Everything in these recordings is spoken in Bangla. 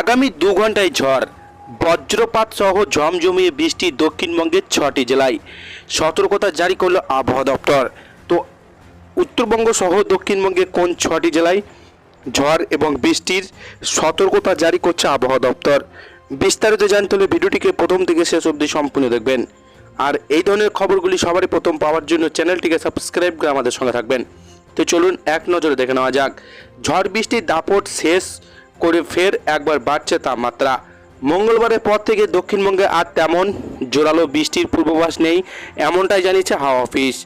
আগামী দু ঘন্টায় ঝড়। বজ্রপাত সহ ঝমঝমিয়ে বৃষ্টি দক্ষিণবঙ্গের ছটি জেলায়। সতর্কতা জারি করল আবহাওয়া দপ্তর। তো উত্তরবঙ্গ সহ দক্ষিণবঙ্গে কোন ছটি জেলায় ঝড় এবং বৃষ্টির সতর্কতা জারি করছে আবহাওয়া দপ্তর? বিস্তারিত জানতে হলে ভিডিওটিকে প্রথম থেকে শেষ অবধি সম্পূর্ণ দেখবেন। আর এই ধরনের খবরগুলি সবারই প্রথম পাওয়ার জন্য চ্যানেলটিকে সাবস্ক্রাইব করে আমাদের সঙ্গে থাকবেন। তো চলুন এক নজরে দেখে নেওয়া যাক। ঝড়, বৃষ্টির দাপট শেষ করে ফের একবার বাড়ছে তাপমাত্রা। মঙ্গলবারের পর থেকে দক্ষিণবঙ্গে আর তেমন জোরালো বৃষ্টির পূর্বাভাস নেই, এমনটাই জানিয়েছে হাওয়া অফিস।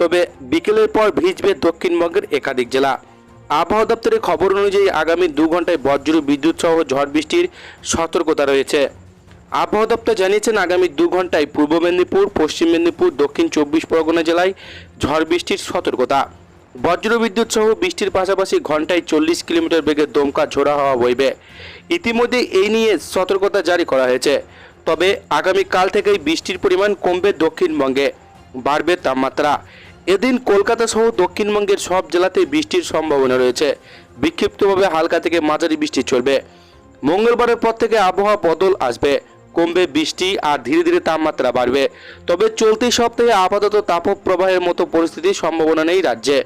তবে বিকেলের পর ভিজবে দক্ষিণবঙ্গের একাধিক জেলা। আবহাওয়া দপ্তরের খবর অনুযায়ী আগামী দু ঘন্টায় বজ্র, বিদ্যুৎ সহ ঝড় বৃষ্টির সতর্কতা রয়েছে। আবহাওয়া দপ্তর জানিয়েছেন, আগামী দু ঘন্টায় পূর্ব মেদিনীপুর, পশ্চিম মেদিনীপুর, দক্ষিণ চব্বিশ পরগনা জেলায় ঝড় বৃষ্টির সতর্কতা। বজ্রবিদ্যুৎ সহ বৃষ্টির পাশাপাশি ঘন্টায় চল্লিশ কিলোমিটার বেগে দমকা ঝোড়া হওয়া বইবে। ইতিমধ্যে এই নিয়ে সতর্কতা জারি করা হয়েছে। তবে আগামীকাল থেকেই বৃষ্টির পরিমাণ কমবে দক্ষিণবঙ্গে, বাড়বে তাপমাত্রা। এদিন কলকাতা সহ দক্ষিণবঙ্গের সব জেলাতেই বৃষ্টির সম্ভাবনা রয়েছে। বিক্ষিপ্তভাবে হালকা থেকে মাঝারি বৃষ্টি চলবে। মঙ্গলবারের পর থেকে আবহাওয়া বদল আসবে। কমবে বৃষ্টি আর ধীরে ধীরে তাপমাত্রা বাড়বে। তবে চলতি সপ্তাহে আপাতত তাপপ্রবাহের মতো পরিস্থিতির সম্ভাবনা নেই রাজ্যে।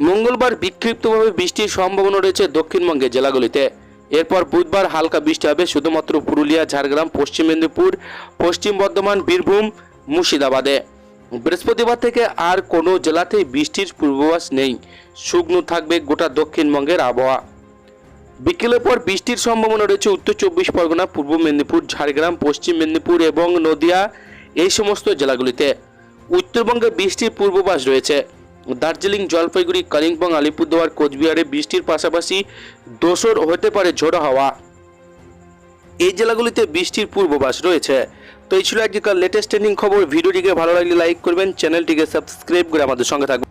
মঙ্গলবার বিক্ষিপ্তভাবে বৃষ্টির সম্ভাবনা রয়েছে দক্ষিণবঙ্গের জেলাগুলিতে। এরপর বুধবার হালকা বৃষ্টি হবে শুধুমাত্র পুরুলিয়া, ঝাড়গ্রাম, পশ্চিম মেদিনীপুর, পশ্চিম বর্ধমান, বীরভূম, মুর্শিদাবাদে। বৃহস্পতিবার থেকে আর কোনো জেলাতেই বৃষ্টির পূর্বাভাস নেই। শুকনো থাকবে গোটা দক্ষিণবঙ্গের আবহাওয়া। বিকেলের পর বৃষ্টির সম্ভাবনা রয়েছে উত্তর চব্বিশ পরগনা, পূর্ব মেদিনীপুর, ঝাড়গ্রাম, পশ্চিম মেদিনীপুর এবং নদিয়া, এই সমস্ত জেলাগুলিতে। উত্তরবঙ্গে বৃষ্টির পূর্বাভাস রয়েছে। দার্জিলিং জলপাইগুড়ি, কালিম্পং, আলিপুরদুয়ার, কোচবিহারে বৃষ্টির পাশাপাশি দোসর হতে পারে ঝোড়ো হাওয়া। এই জেলাগুলিতে বৃষ্টির পূর্বাভাস রয়েছে। তো এই ছিল আজকের লেটেস্ট ট্রেন্ডিং খবর। ভিডিওটিকে ভালো লাগলে লাইক করবেন, চ্যানেলটিকে সাবস্ক্রাইব করে আমাদের সঙ্গে থাকবেন।